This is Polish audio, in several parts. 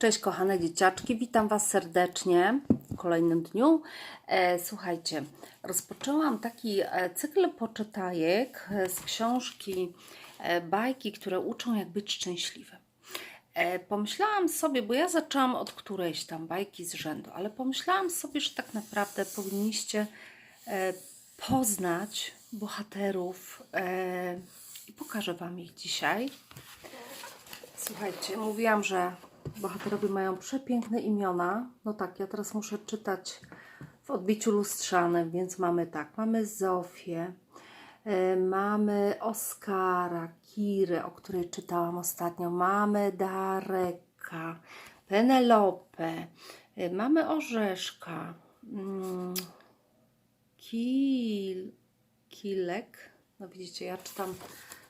Cześć kochane dzieciaczki, witam Was serdecznie w kolejnym dniu. E, słuchajcie, rozpoczęłam taki e, cykl poczytajek e, z książki Bajki, które uczą jak być szczęśliwym. Pomyślałam sobie, bo ja zaczęłam od którejś tam bajki z rzędu, ale pomyślałam sobie, że tak naprawdę powinniście poznać bohaterów i pokażę Wam ich dzisiaj. Słuchajcie, mówiłam, że bohaterowie mają przepiękne imiona. No tak, ja teraz muszę czytać w odbiciu lustrzanym, więc mamy tak, mamy Zofię, y, mamy Oskara, Kirę, o której czytałam ostatnio, mamy Dareka, Penelope, y, mamy Orzeszka, mm, Kil, Kilek, no widzicie, ja czytam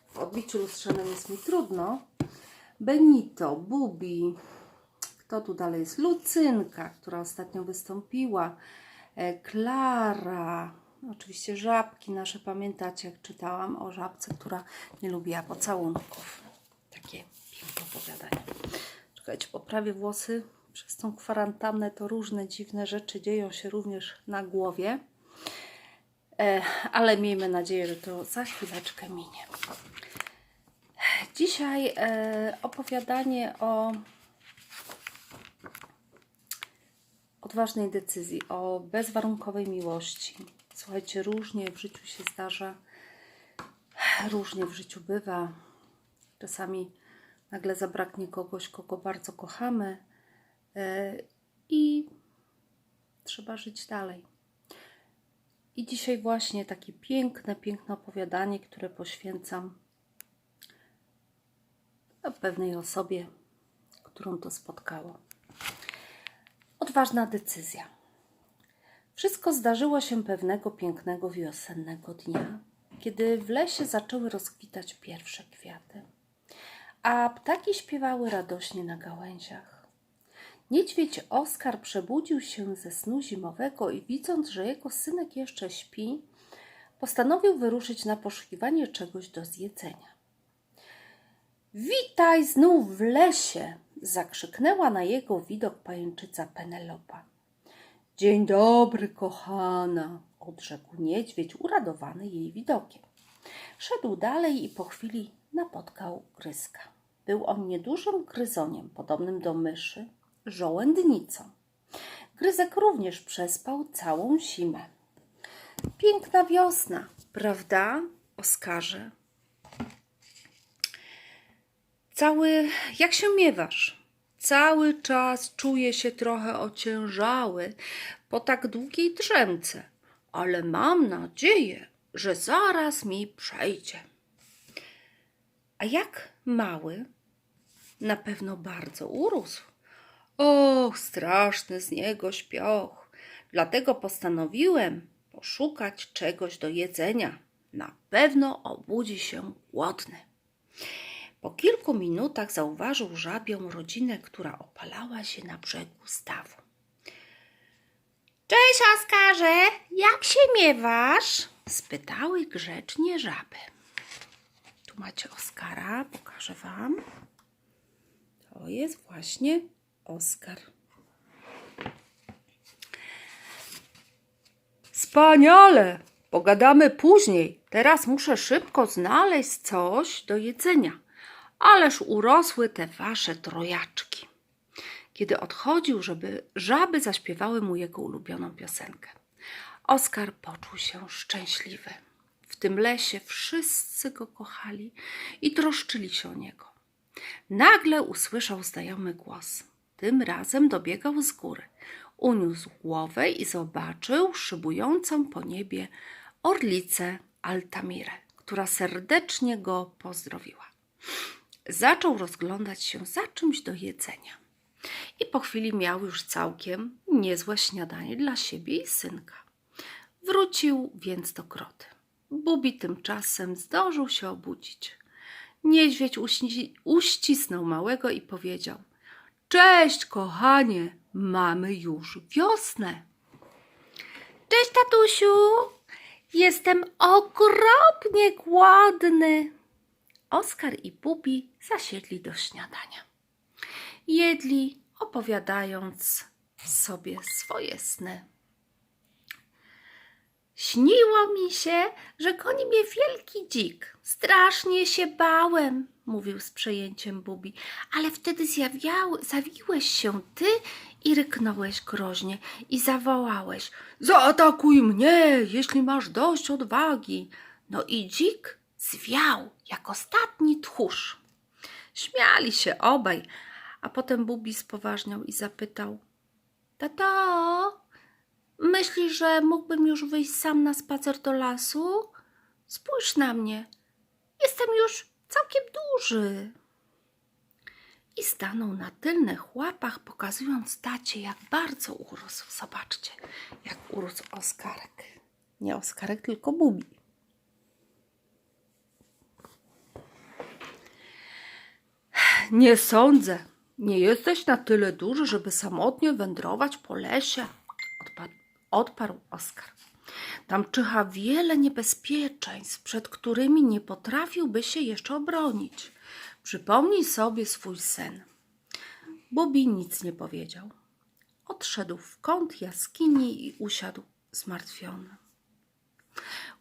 w odbiciu lustrzanym, jest mi trudno, Benito, Bubi, kto tu dalej jest? Lucynka, która ostatnio wystąpiła, e, Klara, oczywiście żabki nasze, pamiętacie jak czytałam o żabce, która nie lubiła pocałunków. Takie piękne opowiadanie. Czekajcie, poprawię włosy. Przez tą kwarantannę to różne dziwne rzeczy dzieją się również na głowie. E, ale miejmy nadzieję, że to za chwileczkę minie. Dzisiaj e, opowiadanie o odważnej decyzji, o bezwarunkowej miłości. Słuchajcie, różnie w życiu się zdarza, różnie w życiu bywa. Czasami nagle zabraknie kogoś, kogo bardzo kochamy e, i trzeba żyć dalej. I dzisiaj właśnie takie piękne, piękne opowiadanie, które poświęcam o pewnej osobie, którą to spotkało. Odważna decyzja. Wszystko zdarzyło się pewnego pięknego wiosennego dnia, kiedy w lesie zaczęły rozkwitać pierwsze kwiaty, a ptaki śpiewały radośnie na gałęziach. Niedźwiedź Oskar przebudził się ze snu zimowego i widząc, że jego synek jeszcze śpi, postanowił wyruszyć na poszukiwanie czegoś do zjedzenia. Witaj znów w lesie! zakrzyknęła na jego widok pajęczyca Penelopa. Dzień dobry, kochana, odrzekł niedźwiedź, uradowany jej widokiem. Szedł dalej i po chwili napotkał gryzka. Był on niedużym gryzoniem, podobnym do myszy, żołędnicą. Gryzek również przespał całą zimę. Piękna wiosna, prawda, Oskarze? Cały, jak się miewasz? Cały czas czuję się trochę ociężały po tak długiej drzemce, ale mam nadzieję, że zaraz mi przejdzie. A jak mały? Na pewno bardzo urósł. Och, straszny z niego śpioch. Dlatego postanowiłem poszukać czegoś do jedzenia. Na pewno obudzi się głodny. Po kilku minutach zauważył żabią rodzinę, która opalała się na brzegu stawu. Cześć, Oskarze! Jak się miewasz? spytały grzecznie żaby. Tu macie Oskara, pokażę wam. To jest właśnie Oskar. Wspaniale! Pogadamy później. Teraz muszę szybko znaleźć coś do jedzenia. Ależ urosły te wasze trojaczki. Kiedy odchodził, żeby żaby zaśpiewały mu jego ulubioną piosenkę. Oskar poczuł się szczęśliwy. W tym lesie wszyscy go kochali i troszczyli się o niego. Nagle usłyszał znajomy głos. Tym razem dobiegał z góry. Uniósł głowę i zobaczył szybującą po niebie orlicę Altamirę, która serdecznie go pozdrowiła. Zaczął rozglądać się za czymś do jedzenia. I po chwili miał już całkiem niezłe śniadanie dla siebie i synka. Wrócił więc do groty. Bubi tymczasem zdążył się obudzić. Niedźwiedź uści- uścisnął małego i powiedział: Cześć, kochanie, mamy już wiosnę. Cześć, tatusiu, jestem okropnie głodny. Oskar i Bubi zasiedli do śniadania. Jedli, opowiadając sobie swoje sny. Śniło mi się, że goni mnie wielki dzik. Strasznie się bałem, mówił z przejęciem Bubi, ale wtedy zjawiały, zawiłeś się ty i ryknąłeś groźnie i zawołałeś: Zaatakuj mnie, jeśli masz dość odwagi. No i dzik zwiał jak ostatni tchórz. Śmiali się obaj, a potem Bubi spoważniał i zapytał: Tato, myślisz, że mógłbym już wyjść sam na spacer do lasu? Spójrz na mnie. Jestem już całkiem duży. I stanął na tylnych łapach, pokazując tacie, jak bardzo urósł. Zobaczcie, jak urósł Oskarek. Nie Oskarek, tylko Bubi. Nie sądzę. Nie jesteś na tyle duży, żeby samotnie wędrować po lesie, odpadł, odparł Oskar. Tam czyha wiele niebezpieczeństw, przed którymi nie potrafiłby się jeszcze obronić. Przypomnij sobie swój sen. Bobby nic nie powiedział. Odszedł w kąt jaskini i usiadł zmartwiony.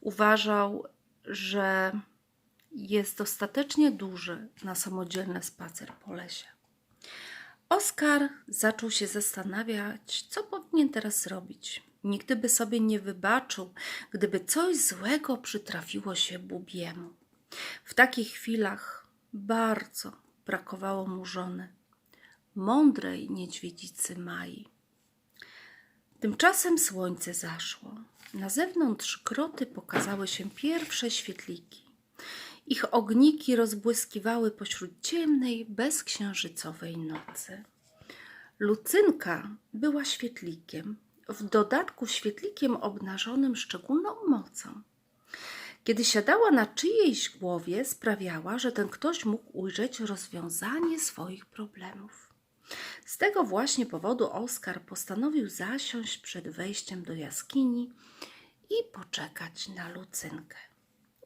Uważał, że jest dostatecznie duży na samodzielny spacer po lesie. Oskar zaczął się zastanawiać, co powinien teraz zrobić. Nigdy by sobie nie wybaczył, gdyby coś złego przytrafiło się Bubiemu. W takich chwilach bardzo brakowało mu żony, mądrej niedźwiedzicy Mai. Tymczasem słońce zaszło. Na zewnątrz groty pokazały się pierwsze świetliki. Ich ogniki rozbłyskiwały pośród ciemnej, bezksiężycowej nocy. Lucynka była świetlikiem, w dodatku świetlikiem obnażonym szczególną mocą. Kiedy siadała na czyjejś głowie, sprawiała, że ten ktoś mógł ujrzeć rozwiązanie swoich problemów. Z tego właśnie powodu Oskar postanowił zasiąść przed wejściem do jaskini i poczekać na Lucynkę.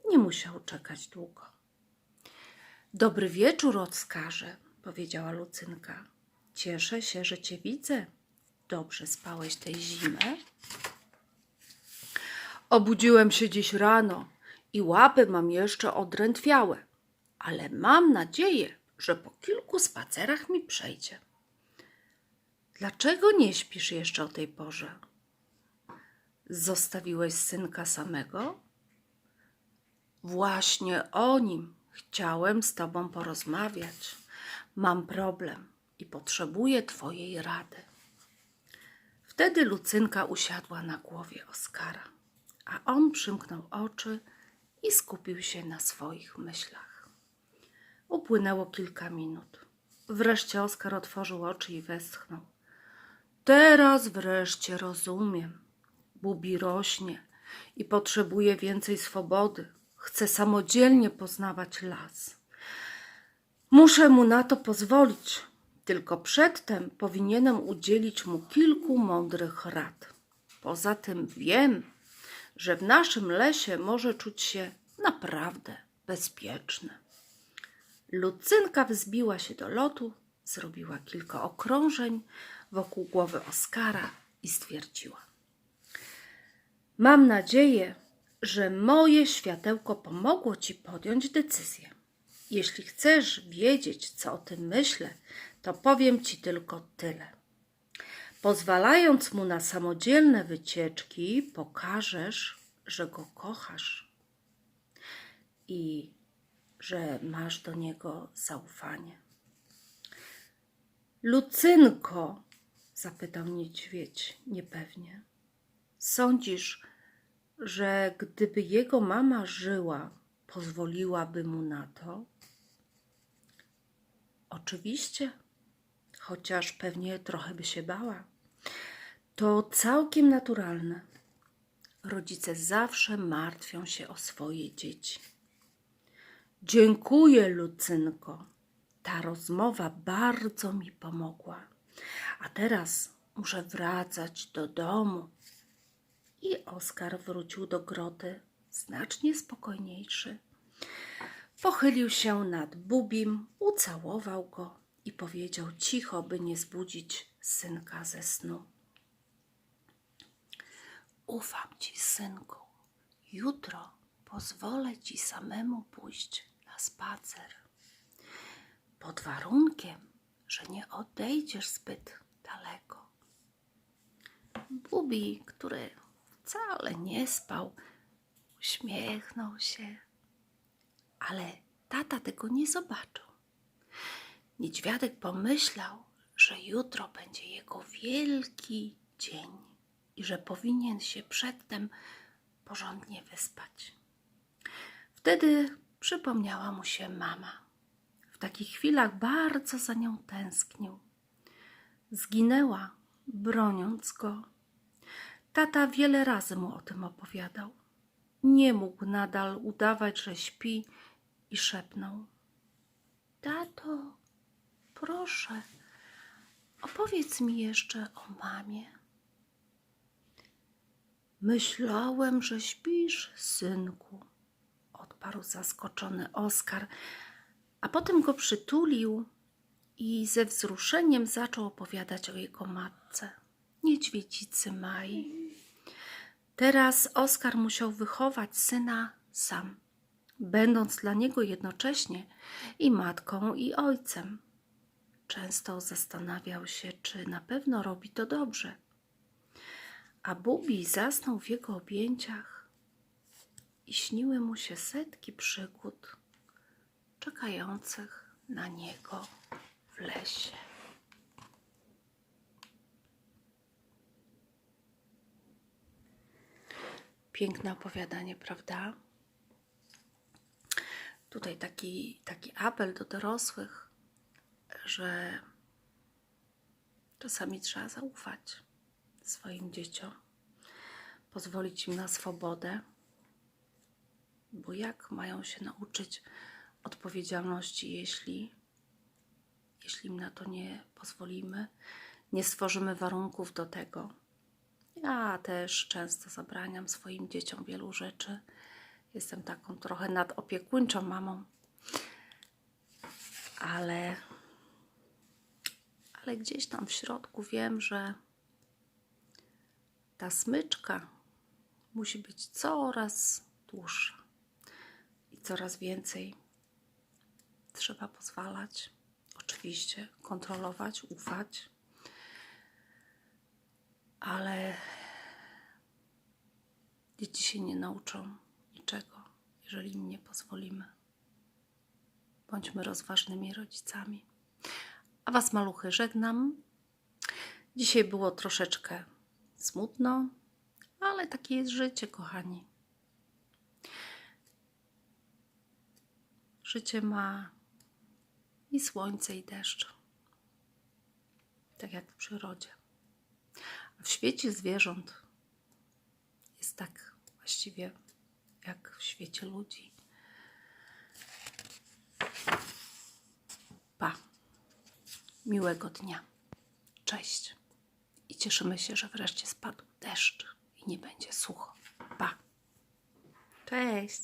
Nie musiał czekać długo. Dobry wieczór, Oskarze, powiedziała Lucynka. Cieszę się, że cię widzę. Dobrze spałeś tej zimę? Obudziłem się dziś rano i łapy mam jeszcze odrętwiałe, ale mam nadzieję, że po kilku spacerach mi przejdzie. Dlaczego nie śpisz jeszcze o tej porze? Zostawiłeś synka samego? Właśnie o nim chciałem z tobą porozmawiać. Mam problem i potrzebuję twojej rady. Wtedy Lucynka usiadła na głowie Oskara, a on przymknął oczy i skupił się na swoich myślach. Upłynęło kilka minut. Wreszcie Oskar otworzył oczy i westchnął. Teraz wreszcie rozumiem. Bubi rośnie i potrzebuje więcej swobody. Chce samodzielnie poznawać las. Muszę mu na to pozwolić, tylko przedtem powinienem udzielić mu kilku mądrych rad. Poza tym wiem, że w naszym lesie może czuć się naprawdę bezpieczny. Lucynka wzbiła się do lotu, zrobiła kilka okrążeń wokół głowy Oskara i stwierdziła: Mam nadzieję, że moje światełko pomogło ci podjąć decyzję. Jeśli chcesz wiedzieć, co o tym myślę, to powiem ci tylko tyle. Pozwalając mu na samodzielne wycieczki, pokażesz, że go kochasz i że masz do niego zaufanie. Lucynko, zapytał niedźwiedź niepewnie, sądzisz, że gdyby jego mama żyła, pozwoliłaby mu na to? Oczywiście, chociaż pewnie trochę by się bała. To całkiem naturalne. Rodzice zawsze martwią się o swoje dzieci. Dziękuję, Lucynko. Ta rozmowa bardzo mi pomogła. A teraz muszę wracać do domu. I Oskar wrócił do groty znacznie spokojniejszy. Pochylił się nad Bubim, ucałował go i powiedział cicho, by nie zbudzić synka ze snu. Ufam ci, synku. Jutro pozwolę ci samemu pójść na spacer. Pod warunkiem, że nie odejdziesz zbyt daleko. Bubi, który wcale nie spał, uśmiechnął się, ale tata tego nie zobaczył. Niedźwiadek pomyślał, że jutro będzie jego wielki dzień i że powinien się przedtem porządnie wyspać. Wtedy przypomniała mu się mama. W takich chwilach bardzo za nią tęsknił. Zginęła, broniąc go. Tata wiele razy mu o tym opowiadał. Nie mógł nadal udawać, że śpi i szepnął: Tato, proszę, opowiedz mi jeszcze o mamie. Myślałem, że śpisz, synku, odparł zaskoczony Oskar, a potem go przytulił i ze wzruszeniem zaczął opowiadać o jego matce, niedźwiedzicy Mai. Teraz Oskar musiał wychować syna sam, będąc dla niego jednocześnie i matką, i ojcem. Często zastanawiał się, czy na pewno robi to dobrze. A Bubi zasnął w jego objęciach i śniły mu się setki przygód czekających na niego w lesie. Piękne opowiadanie, prawda? Tutaj taki, taki apel do dorosłych, że czasami trzeba zaufać swoim dzieciom, pozwolić im na swobodę, bo jak mają się nauczyć odpowiedzialności, jeśli, jeśli im na to nie pozwolimy, nie stworzymy warunków do tego. Ja też często zabraniam swoim dzieciom wielu rzeczy. Jestem taką trochę nadopiekuńczą mamą, ale, ale gdzieś tam w środku wiem, że ta smyczka musi być coraz dłuższa i coraz więcej trzeba pozwalać. Oczywiście kontrolować, ufać, ale dzieci się nie nauczą niczego, jeżeli im nie pozwolimy. Bądźmy rozważnymi rodzicami. A Was, maluchy, żegnam. Dzisiaj było troszeczkę smutno, ale takie jest życie, kochani. Życie ma i słońce, i deszcz. Tak jak w przyrodzie. A w świecie zwierząt jest tak właściwie jak w świecie ludzi. Pa. Miłego dnia. Cześć. I cieszymy się, że wreszcie spadł deszcz i nie będzie sucho. Pa. Cześć.